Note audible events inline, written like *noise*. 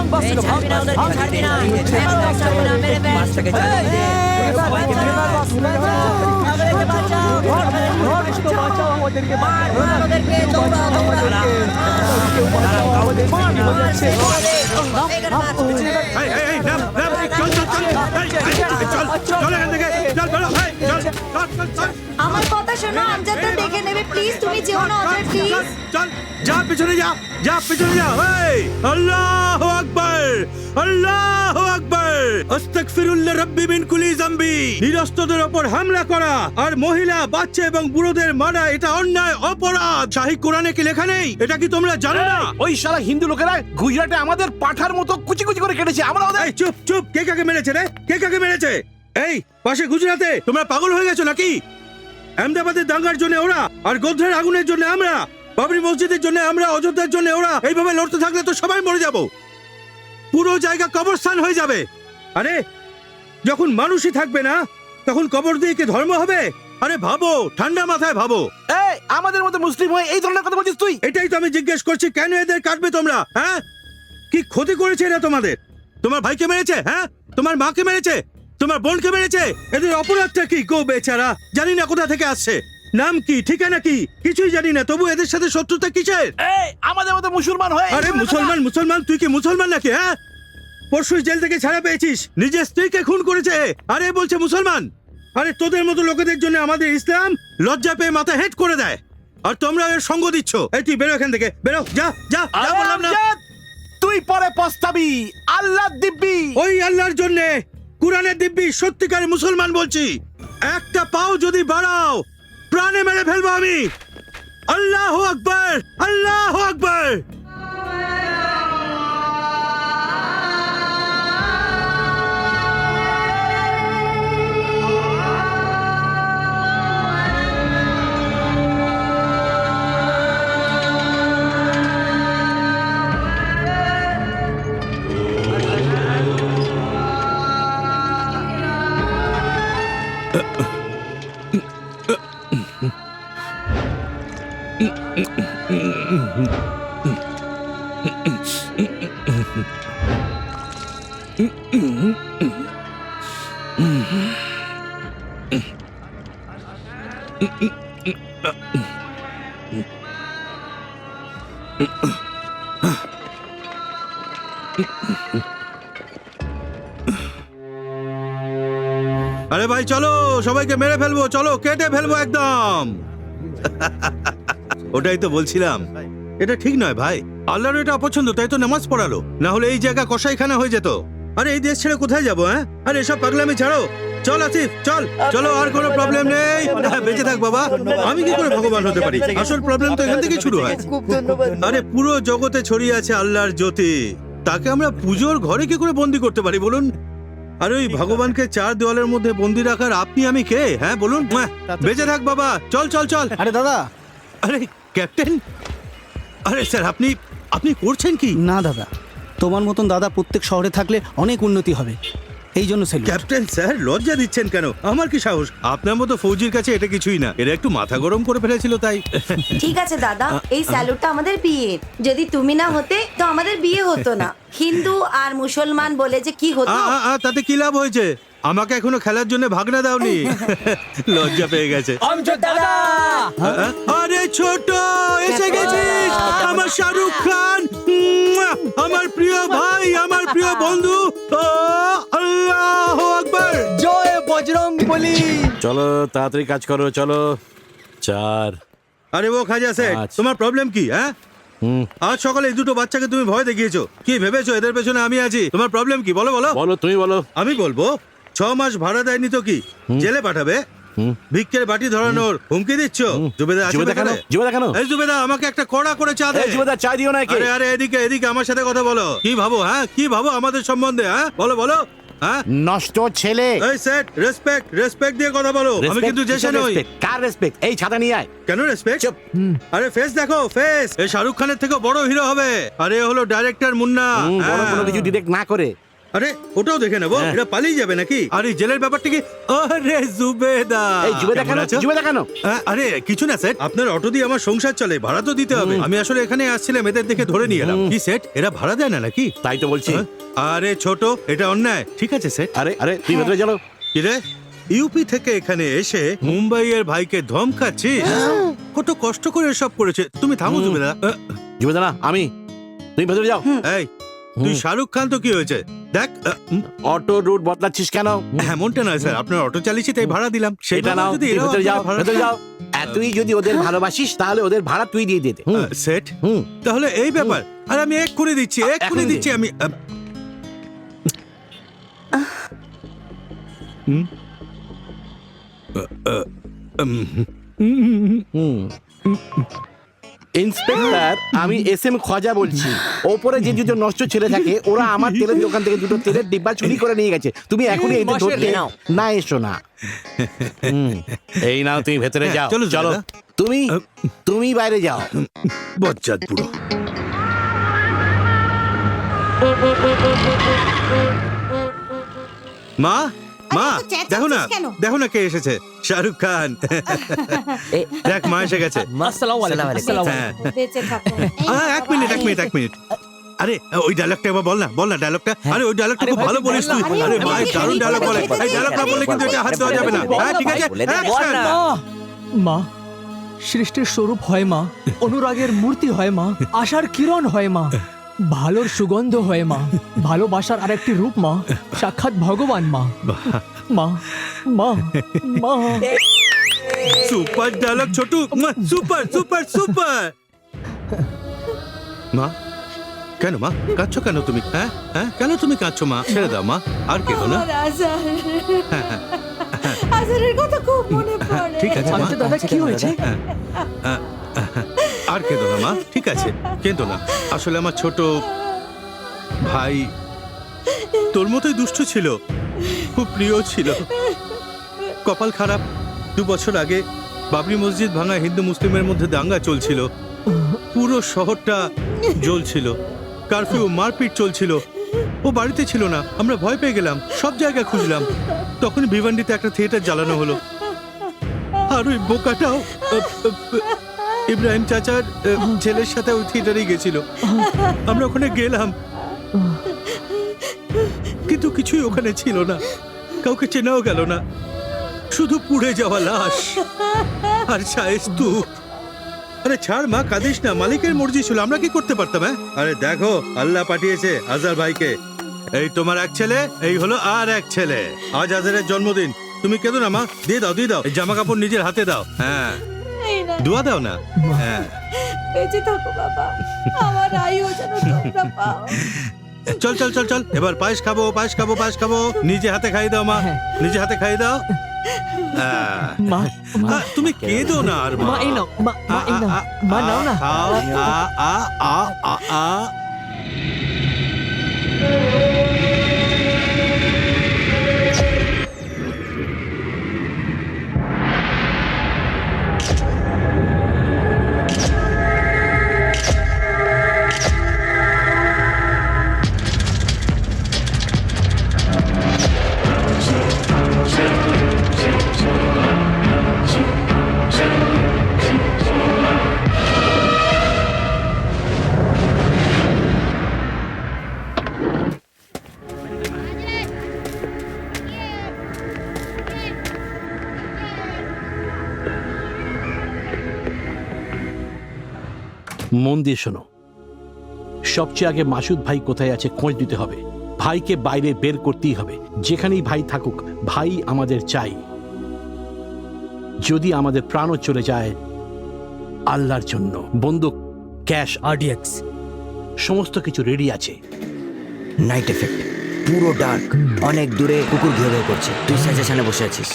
ভাঙ বাসটাকে ভাঙ ভাঙ। ছাড়বি না না মেরে চালিয়ে দে। আমাদেরকে বাঁচাও বাঁচাও আমাদেরকে মার, মার ওদেরকে, দৌড়াও, দৌড়াও। মার। আমার কথা শোনো আমজাদটা দেখে নেবে প্লিজ তুমি যেও না অজয় প্লিজ চল, যা পেছনে যা যা পেছনে যা এই আল্লাহু আল্লাহু আকবার! আস্তাগফিরুল্লাহ রাব্বি মিন কুলি জামবি নিরস্তদের উপর হামলা করা আর মহিলা বাচ্চা এবং বুড়োদের মারা এটা অন্যায় অপরাধ। শাহী কোরআনে কি লেখা নেই? এটা কি তোমরা জানো না? ওই শালা হিন্দু লোকেরা গুজরাটে আমাদের পাঠার মতো কুচি কুচি করে কেটেছে। আমরা ওদের এই চুপ চুপ! কে কাকে মেরেছে রে? কে কাকে মেরেছে? এই পাশে গুজরাতে তোমরা পাগল হয়ে গেছো নাকি? আহমেদাবাদের দাঙ্গার জন্য ওরা আর গোধ্রের আগুনের জন্য আমরা। বাবরি মসজিদের জন্য আমরা অযোধ্যার জন্য ওরা। এইভাবে লড়তে থাকলে তো সবাই মরে যাব। পুরো জায়গা কবরস্থান হয়ে যাবে। আরে যখন মানুষই থাকবে না তখন কবর দিয়ে কি ধর্ম হবে? আরে ভাবো ঠান্ডা মাথায় ভাবো। এই আমাদের মতো মুসলিম হয়ে এই ধরনের কথা বলছিস তুই? এটাই তো আমি জিজ্ঞেস করছি কেন এদের কাটবে তোমরা হ্যাঁ? কি ক্ষতি করেছে এরা তোমাদের? তোমার ভাইকে মেরেছে হ্যাঁ? তোমার মাকে মেরেছে? তোমার বোনকে মেরেছে? এদের অপরাধটা কি? গো বেচারা জানি না কোথা থেকে আসছে। নাম কি? ঠিকানা কি? কিছুই জানি না। তবু এদের সাথে শত্রুতা কিসের? এই আমাদের মতো মুসলমান হয়ে। আরে মুসলমান মুসলমান তুই কি মুসলমান নাকি হ্যাঁ? পরশু জেল থেকে ছাড়া পেয়েছিস। নিজের স্ত্রীকে খুন করেছে। আরে বলছে মুসলমান। আরে তোদের মতো লোকেদের জন্য আমাদের ইসলাম লজ্জা পেয়ে মাথা হেট করে দেয়। আর তোমরা এর সঙ্গ দিচ্ছ। এই তুই বেরো এখান থেকে। বেরো যা। যা বললাম না। তুই পরে পস্তাবি। আল্লাহ দিব্যি। ওই আল্লাহর জন্য কোরআনের দিব্যি সত্যিকার মুসলমান বলছি। একটা পাও যদি বাড়াও প্রাণে মেরে ফেলব আমি আল্লাহ আকবার আল্লাহ আকবার আরে ভাই চলো সবাইকে মেরে ফেলব চলো কেটে ফেলব একদম। ওটাই তো বলছিলাম। এটা ঠিক নয় ভাই। আল্লাহর এটা অপছন্দ তাই তো নামাজ পড়ালো। না হলে এই জায়গা কসাইখানা হয়ে যেত। আরে এই দেশ ছেড়ে কোথায় যাব হ্যাঁ? আরে এসব পাগলামি ছাড়ো। চল আসিফ চল। চলো আর কোনো প্রবলেম নেই। হ্যাঁ, বেঁচে থাক বাবা। আমি কি করে ভগবান হতে পারি? আসল প্রবলেম তো এখান থেকে শুরু হয়। আরে পুরো জগতে ছড়িয়ে আছে আল্লাহর জ্যোতি। তাকে আমরা পুজোর ঘরে কি করে বন্দি করতে পারি বলুন? আর ওই ভগবানকে চার দেওয়ালের মধ্যে বন্দি রাখার আপনি আমি কে? হ্যাঁ বলুন। ম্যাহ, বেঁচে থাক বাবা। চল চল চল। আরে দাদা। আরে ক্যাপ্টেন? আরে স্যার আপনি আপনি করছেন কি? না দাদা। তোমার মতন দাদা প্রত্যেক শহরে থাকলে অনেক উন্নতি হবে। এই জন্য সেলুট ক্যাপ্টেন স্যার লজ্জা দিচ্ছেন কেন? আমার কি সাহস? আপনার মতো ফৌজির কাছে এটা কিছুই না। এরা একটু মাথা গরম করে ফেলেছিল তাই। ঠিক আছে দাদা। এই স্যালুটটা আমাদের বিয়ের যদি তুমি না হতে তো আমাদের বিয়ে হতো না। হিন্দু আর মুসলমান বলে যে কি হতো? আ, আ, আ, তাতে কি লাভ হয়েছে? আমাকে এখনও খেলার জন্য ভাগনা দাওনি। *laughs* লজ্জা পেয়ে গেছে। দাদা! আ- আরে ছোট এসে গেছিস? আমার শাহরুখ খান আমার প্রিয় ভাই আমার প্রিয় বন্ধু। আল্লাহু আকবার। জয় বজরং বলি। চলো তাড়াতাড়ি কাজ করো চলো। চার। আরে ও খাজা সেট আচ্ছা। তোমার প্রবলেম কি হ্যাঁ? হুম। আজ সকালে এই দুটো বাচ্চাকে তুমি ভয় দেখিয়েছো। কি ভেবেছো? এদের পেছনে আমি আছি। তোমার প্রবলেম কি? বলো বলো। বলো তুমি বলো। আমি বলব ছ মাস ভাড়া দেয়নি তো কি? জেলে পাঠাবে। ভিক্ষের বাটি ধরানোর হুমকি দিচ্ছ? জুবেদা আছে জুবেদা কেন? জুবেদা কেন? এই জুবেদা আমাকে একটা কড়া করে চা দে। জুবেদা চা দিও না আরে আরে এদিকে এদিকে আমার সাথে কথা বলো। কি ভাবো হ্যাঁ? কি ভাবো আমাদের সম্বন্ধে হ্যাঁ? বলো বলো। হ্যাঁ? নষ্ট ছেলে। এই সেট রেসপেক্ট রেসপেক্ট দিয়ে কথা বলো। আমি কিন্তু জেসে নই। কার রেসপেক্ট এই ছাতা নিয়ে আয়। কেন রেসপেক্ট চুপ। আরে ফেস দেখো ফেস এই শাহরুখ খানের থেকে বড় হিরো হবে। আরে হলো ডাইরেক্টর মুন্না। বড় হ্যাঁ। কোনো কিছু ডিরেক্ট না করে। আরে ওটাও দেখে নেব। হ্যাঁ। এটা পালিয়ে যাবে নাকি? আরে জেলের ব্যাপারটা কি? আরে জুবেদা। এই জুবে কেমন দেখানো আছো? জুবে দেখানো আরে কিছু না স্যার। আপনার অটো দিয়ে আমার সংসার চলে ভাড়া তো দিতে হবে। আমি আসলে এখানে আসছিলাম এদের দেখে ধরে নিয়ে এলাম। কি সেট এরা ভাড়া দেয় না নাকি? তাই তো বলছি। হ্যাঁ? আরে ছোট এটা অন্যায়। ঠিক আছে সেট আরে আরে তুই ভেতরে চলো। কি রে? ইউপি থেকে এখানে এসে মুম্বাইয়ের ভাইকে ধমকাচ্ছিস? কত কষ্ট করে সব করেছে। তুমি থামো হুম। জুবেদা। না আমি। তুমি ভেতরে যাও। এই তুই শাহরুখ খান তো কি হয়েছে? দেখ অটো রুট বদলাচ্ছিস কেন? এমনটা নয় স্যার আপনার অটো চালিয়েছি তাই ভাড়া দিলাম। সেটা নাও যদি ভেতরে যাও ভেতরে যাও। এতই যদি ওদের ভালোবাসিস তাহলে ওদের ভাড়া তুই দিয়ে দিতে সেট। হুম। তাহলে এই ব্যাপার। আর আমি এক করে দিচ্ছি এক করে দিচ্ছি আমি হুম? ইন্সপেক্টর আমি এস এম খজা বলছি। ওপরে যে দুটো নষ্ট ছেলে থাকে ওরা আমার তেলের দোকান থেকে দুটো তেলের ডিব্বা চুরি করে নিয়ে গেছে। তুমি এখনই এদের ধরতে নাও। না এসো না। হুম, এই নাও তুমি ভেতরে যাও। চলো, চলো। দাদা। তুমি তুমি বাইরে যাও। বজ্জাত পুরো মা মা দেখো না দেখো না কে এসেছে শাহরুখ খান। দেখ মা এসে গেছে। আসসালামু আলাইকুম আসসালামু হ্যাঁ। বেঁচে থাকো। আহ, এক মিনিট এক মিনিট এক মিনিট। আরে ওই ডায়লগটা এবার বল না বল না ডায়লগটা আরে ওই ডায়লগটা খুব ভালো বলিস তুই। আরে ভাই দারুণ ডায়লগ বলে। এই ডায়লগটা বল, বলে কিন্তু এটা হাত দেওয়া যাবে না। হ্যাঁ ঠিক আছে। মা সৃষ্টির স্বরূপ হয় মা অনুরাগের মূর্তি হয় মা আশার কিরণ হয় মা। ভালোর সুগন্ধ হয় মা। ভালোবাসার আর একটি রূপ মা। সাক্ষাৎ ভগবান মা। মা মা মা। Super dialogue Chhotu super super super. মা কেন মা? কাঁদছো কেন তুমি? হ্যাঁ হ্যাঁ কেন তুমি কাঁদছো মা? ছেড়ে দাও মা আর কেন না। আমার আজারের কথা খুব মনে পড়ে। ঠিক আছে মা। আচ্ছা দাদা কি হয়েছে? আর কেঁদো না, মা। ঠিক আছে, কেঁদো না। আসলে আমার ছোট ভাই তোর মতোই দুষ্ট ছিল, খুব প্রিয় ছিল। কপাল খারাপ, দু বছর আগে বাবরি মসজিদ ভাঙা হিন্দু মুসলিমের মধ্যে দাঙ্গা চলছিল। পুরো শহরটা জ্বলছিল, কারফিউ, মারপিট চলছিল। ও বাড়িতে ছিল না, আমরা ভয় পেয়ে গেলাম, সব জায়গায় খুঁজলাম। তখন ভিভান্ডিতে একটা থিয়েটার জ্বালানো হলো। আর ওই বোকাটাও ইব্রাহিম চাচার আহ, ছেলের সাথে ওই থিয়েটারে গেছিল। আমরা ওখানে গেলাম। কিন্তু কিছুই ওখানে ছিল না। কাউকে চেনাও গেল না। শুধু পুড়ে যাওয়া লাশ। আর শায়েস স্তূপ আরে ছাড় মা কাঁদিস না। মালিকের মর্জি ছিল। আমরা কি করতে পারতাম হ্যাঁ? আরে দেখো আল্লাহ পাঠিয়েছে আজার ভাইকে। এই তোমার এক ছেলে এই হলো আর এক ছেলে। আজ আজারের জন্মদিন। তুমি কেঁদো না মা। দিয়ে দাও দিয়ে দাও। এই জামা কাপড় নিজের হাতে দাও। হ্যাঁ। এই না। দোয়া দাও না। হ্যাঁ। বেঁচে থাকো বাবা। আমার আয়ু যেন তোমরা পাও। চল চল চল চল। এবার পায়েস খাব পায়েস খাব পায়েস খাব। নিজে হাতে খাইয়ে দাও মা। হ্যাঁ। নিজে হাতে খাইয়ে দাও। মা তুমি কেঁদো না আর মা। এই নাও মা মা এই নাও। মা নাও না। খাও আ আ আ আ আ মন দিয়ে শোনো। সবচেয়ে আগে মাসুদ ভাই কোথায় আছে খোঁজ দিতে হবে। ভাইকে বাইরে বের করতেই হবে। যেখানেই ভাই থাকুক, ভাই আমাদের চাই। যদি আমাদের প্রাণও চলে যায়, আল্লাহর জন্য। বন্দুক, ক্যাশ, আরডিএক্স, সমস্ত কিছু রেডি আছে। নাইট এফেক্ট, পুরো ডার্ক, অনেক দূরে কুকুর ঘেউ করছে। তুই সাজেশনে বসে আছিস।